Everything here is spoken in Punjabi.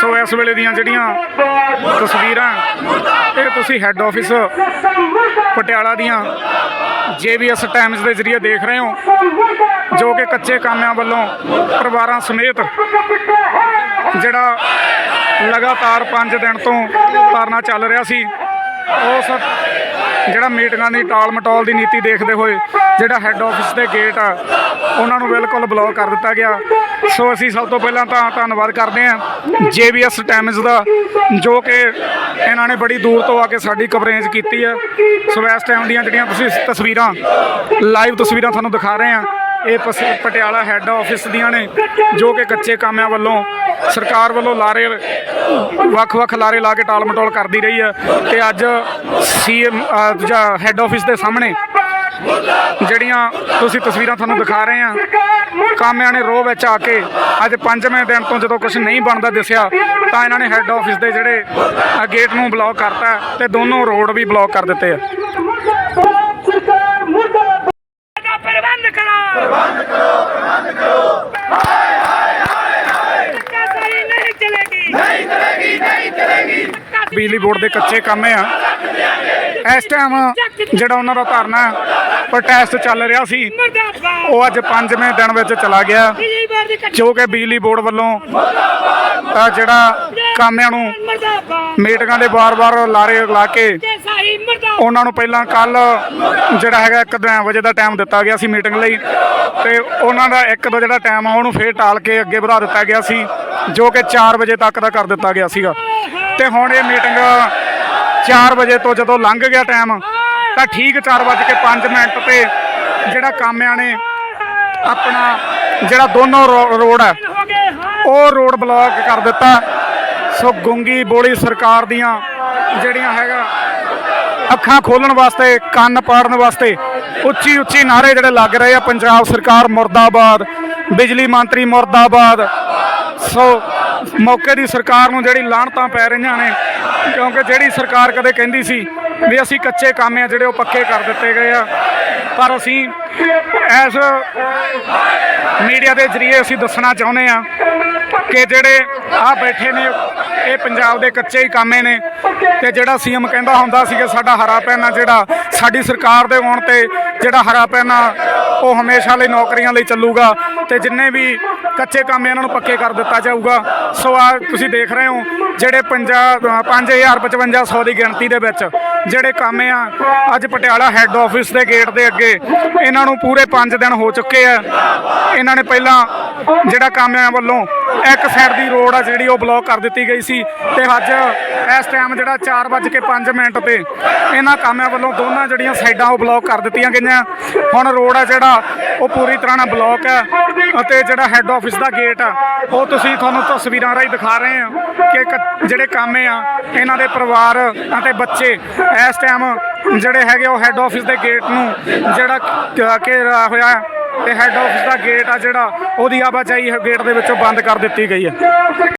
ਸੋ ਇਸ ਵੇਲੇ ਦੀਆਂ ਜਿਹੜੀਆਂ ਤਸਵੀਰਾਂ, ਇਹ ਤੁਸੀਂ ਹੈੱਡ ਆਫਿਸ ਪਟਿਆਲਾ ਦੀਆਂ ਜੇਬੀਐਸ ਟਾਈਮਜ਼ ਦੇ ਜ਼ਰੀਏ ਦੇਖ ਰਹੇ ਹੋ, ਜੋ ਕਿ ਕੱਚੇ ਕਾਮਿਆਂ ਵੱਲੋਂ ਪਰਿਵਾਰਾਂ ਸਮੇਤ ਜਿਹੜਾ ਲਗਾਤਾਰ 5 ਦਿਨ ਤੋਂ ਧਰਨਾ ਚੱਲ ਰਿਹਾ ਸੀ, ਉਸ ਜਿਹੜਾ ਮੀਟਿੰਗਾਂ ਦੀ ਟਾਲ ਮਟੋਲ ਦੀ ਨੀਤੀ ਦੇਖਦੇ ਹੋਏ ਜਿਹੜਾ ਹੈੱਡ ਆਫਿਸ ਦੇ ਗੇਟ ਆ, ਉਹਨਾਂ ਨੂੰ ਬਿਲਕੁਲ ਬਲੌਕ ਕਰ ਦਿੱਤਾ ਗਿਆ। ਸੋ ਅਸੀਂ ਸਭ ਤੋਂ ਪਹਿਲਾਂ ਤਾਂ ਧੰਨਵਾਦ ਕਰਦੇ ਹਾਂ ਜੇਬੀਐਸ ਟਾਈਮਜ਼ ਦਾ, ਜੋ ਕਿ ਇਹਨਾਂ ਨੇ ਬੜੀ ਦੂਰ ਤੋਂ ਆ ਕੇ ਸਾਡੀ ਕਵਰੇਜ ਕੀਤੀ ਹੈ। ਸੋ ਇਸ ਟਾਈਮ ਦੀਆਂ ਜਿਹੜੀਆਂ ਤੁਸੀਂ ਤਸਵੀਰਾਂ ਲਾਈਵ ਤਸਵੀਰਾਂ ਤੁਹਾਨੂੰ ਦਿਖਾ ਰਹੇ ਹਾਂ ਇਹ ਪਸ- ਪਟਿਆਲਾ ਹੈੱਡ ਆਫਿਸ ਦੀਆਂ ਨੇ, ਜੋ ਕਿ ਕੱਚੇ ਕਾਮਿਆਂ ਵੱਲੋਂ ਸਰਕਾਰ ਵੱਲੋਂ ਲਾਰੇ ਵੱਖ-ਵੱਖ ਲਾਰੇ ਲਾ ਕੇ ਟਾਲ ਮਟੋਲ ਕਰਦੀ ਰਹੀ ਹੈ ਤੇ ਅੱਜ ਸੀਐਮ ਦੂਜਾ ਹੈੱਡ ਆਫਿਸ ਦੇ ਸਾਹਮਣੇ ਜਿਹੜੀਆਂ ਤੁਸੀਂ ਤਸਵੀਰਾਂ ਤੁਹਾਨੂੰ ਦਿਖਾ ਰਹੇ ਆ ਕਾਮਿਆਂ ਨੇ ਰੋਹ ਵਿੱਚ ਆ ਕੇ ਅੱਜ ਪੰਜਵੇਂ ਦਿਨ ਤੋਂ ਜਦੋਂ ਕੁਝ ਨਹੀਂ ਬਣਦਾ ਦਿਸਿਆ, ਤਾਂ ਇਹਨਾਂ ਨੇ ਹੈੱਡ ਆਫਿਸ ਦੇ ਜਿਹੜੇ ਗੇਟ ਨੂੰ ਬਲੌਕ ਕਰਤਾ ਤੇ ਦੋਨੋਂ ਰੋਡ ਵੀ ਬਲੌਕ ਕਰ ਦਿੱਤੇ ਆ ਦਾ ਪ੍ਰਬੰਧ ਕਰੋ ਪ੍ਰਬੰਧ ਕਰੋ ਪ੍ਰਬੰਧ ਕਰੋ। ਹਾਏ ਹਾਏ ਹਾਏ ਹਾਏ ਨਹੀਂ ਚਲੇਗੀ ਨਹੀਂ ਚਲੇਗੀ। ਨਹੀਂ ਚਲੇਗੀ ਬਿਜਲੀ ਬੋਰਡ ਦੇ ਕੱਚੇ ਕੰਮ ਆ। ਇਸ ਟਾਈਮ ਜਿਹੜਾ ਉਹਨਾਂ ਦਾ ਧਰਨਾ ਪ੍ਰੋਟੈਸਟ ਚੱਲ ਰਿਹਾ ਸੀ। ਉਹ ਅੱਜ ਪੰਜਵੇਂ ਦਿਨ ਵਿੱਚ ਚਲਾ ਗਿਆ। ਜੋ ਕਿ ਬਿਜਲੀ ਬੋਰਡ ਵੱਲੋਂ ਜਿਹੜਾ ਕਾਮਿਆਂ ਨੂੰ ਮੀਟਿੰਗਾਂ ਦੇ ਵਾਰ-ਵਾਰ ਲਾਰੇ ਲਾ ਕੇ ਉਹਨਾਂ ਨੂੰ ਪਹਿਲਾਂ ਕੱਲ ਜਿਹੜਾ ਹੈਗਾ 1 ਵਜੇ ਦਾ ਟਾਈਮ ਦਿੱਤਾ ਗਿਆ ਸੀ ਮੀਟਿੰਗ ਲਈ ਤੇ ਉਹਨਾਂ ਦਾ 1 ਦੋ ਜਿਹੜਾ ਟਾਈਮ ਆ ਉਹਨੂੰ ਫੇਰ ਟਾਲ ਕੇ ਅੱਗੇ ਵਧਾ ਦਿੱਤਾ ਗਿਆ ਸੀ, ਜੋ ਕਿ 4 ਵਜੇ ਤੱਕ ਦਾ ਕਰ ਦਿੱਤਾ ਗਿਆ ਸੀਗਾ। ਤੇ ਹੁਣ ਇਹ ਮੀਟਿੰਗ 4 ਵਜੇ ਤੋਂ ਜਦੋਂ ਲੰਘ ਗਿਆ ਟਾਈਮ ਤਾਂ ਠੀਕ 4:05 ਮਿੰਟ ਤੇ ਜਿਹੜਾ ਕਾਮਿਆਂ ਨੇ ਆਪਣਾ ਜਿਹੜਾ ਦੋਨੋਂ ਰੋ- ਰੋਡ ਹੈ ਉਹ ਰੋਡ ਬਲੌਕ ਕਰ ਦਿੱਤਾ। ਸੋ ਗੁੰਗੀ ਬੋਲੀ ਸਰਕਾਰ ਦੀਆਂ ਜਿਹੜੀਆਂ ਹੈਗਾ, ਅੱਖਾਂ ਖੋਲਣ ਵਾਸਤੇ, ਕੰਨ ਪਾੜਨ ਵਾਸਤੇ ਉੱਚੀ ਉੱਚੀ ਨਾਰੇ ਜਿਹੜੇ ਲੱਗ ਰਹੇ ਆ ਪੰਜਾਬ ਸਰਕਾਰ ਮੁਰਦਾਬਾਦ, ਬਿਜਲੀ ਮੰਤਰੀ ਮੁਰਦਾਬਾਦ। ਸੋ ਮੌਕੇ ਦੀ ਸਰਕਾਰ ਨੂੰ ਜਿਹੜੀ ਲਾਹਣਤਾਂ ਪੈ ਰਹੀਆਂ ਨੇ, ਕਿਉਂਕਿ ਜਿਹੜੀ ਸਰਕਾਰ ਕਦੇ ਕਹਿੰਦੀ ਸੀ ਵੀ ਅਸੀਂ ਕੱਚੇ ਕੰਮ ਆ ਜਿਹੜੇ ਉਹ ਪੱਕੇ ਕਰ ਦਿੱਤੇ ਗਏ ਆ ਪਰ ਅਸੀਂ ਇਸ ਮੀਡੀਆ ਦੇ ਜ਼ਰੀਏ ਅਸੀਂ ਦੱਸਣਾ ਚਾਹੁੰਦੇ ਆ ਕਿ ਜਿਹੜੇ ਆ ਬੈਠੇ ਨੇ, ਇਹ ਪੰਜਾਬ ਦੇ ਕੱਚੇ ਹੀ ਕਾਮੇ ਨੇ ਤੇ ਜਿਹੜਾ ਸੀਐਮ ਕਹਿੰਦਾ ਹੁੰਦਾ ਸੀ ਕਿ ਸਾਡਾ ਹਰਾ ਪੈਨਾ ਜਿਹੜਾ ਸਾਡੀ ਸਰਕਾਰ ਦੇ ਆਉਣ ਤੇ ਜਿਹੜਾ ਹਰਾ ਪੈਨਾ ਉਹ ਹਮੇਸ਼ਾ ਲਈ ਨੌਕਰੀਆਂ ਲਈ ਚੱਲੂਗਾ ਤੇ ਜਿੰਨੇ ਵੀ ਕੱਚੇ ਕੰਮ ਇਹਨਾਂ ਨੂੰ ਪੱਕੇ ਕਰ ਦਿੱਤਾ ਜਾਊਗਾ। ਸੋ ਆ ਤੁਸੀਂ ਦੇਖ ਰਹੇ ਹੋ ਜਿਹੜੇ ਪੰਜਾਬ 5055 ਦੀ ਗਿਣਤੀ ਦੇ ਵਿੱਚ ਜਿਹੜੇ ਕੰਮ ਆ, ਅੱਜ ਪਟਿਆਲਾ ਹੈੱਡ ਆਫਿਸ ਦੇ ਗੇਟ ਦੇ ਅੱਗੇ, ਇਹਨਾਂ ਨੂੰ ਪੂਰੇ 5 ਦਿਨ ਹੋ ਚੁੱਕੇ ਆ। ਇਹਨਾਂ ਨੇ ਪਹਿਲਾਂ ਜਿਹੜਾ ਕਾਮਿਆਂ ਵੱਲੋਂ ਇੱਕ ਸਾਈਡ ਦੀ ਰੋਡ ਆ ਜਿਹੜੀ ਉਹ ਬਲੌਕ ਕਰ ਦਿੱਤੀ ਗਈ ਸੀ ਤੇ ਅੱਜ ਇਸ ਟਾਈਮ ਜਿਹੜਾ 4:05 ਮਿੰਟ ਤੇ ਇਹਨਾਂ ਕਾਮਿਆਂ ਵੱਲੋਂ ਦੋਨਾਂ ਜਿਹੜੀਆਂ ਸਾਈਡਾਂ ਉਹ ਬਲੌਕ ਕਰ ਦਿੱਤੀਆਂ ਗਈਆਂ। ਹੁਣ ਰੋਡ ਆ ਜਿਹੜਾ, ਉਹ ਪੂਰੀ ਤਰ੍ਹਾਂ ਨਾਲ ਬਲੌਕ ਹੈ ਅਤੇ ਜਿਹੜਾ ਹੈੱਡ ਆਫਿਸ ਦਾ ਗੇਟ ਆ, ਉਹ ਤੁਸੀਂ ਤੁਹਾਨੂੰ ਤਸਵੀਰਾਂ ਰਾਹੀਂ ਦਿਖਾ ਰਹੇ ਹਾਂ ਕਿ ਕ- ਜਿਹੜੇ ਕਾਮੇ ਆ, ਇਹਨਾਂ ਦੇ ਪਰਿਵਾਰ ਅਤੇ ਬੱਚੇ ਇਸ ਟਾਈਮ ਜਿਹੜੇ ਹੈਗੇ ਉਹ ਹੈੱਡ ਆਫਿਸ ਦੇ ਗੇਟ ਨੂੰ ਜਿਹੜਾ ਘੇਰਾ ਹੋਇਆ ਤੇ ਹੈੱਡ ਆਫਿਸ ਦਾ ਗੇਟ ਆ ਜਿਹੜਾ, ਉਹਦੀ ਆਵਾਜਾਈ ਗੇਟ ਦੇ ਵਿੱਚੋਂ ਬੰਦ ਕਰ ਦਿੱਤੀ ਗਈ ਹੈ।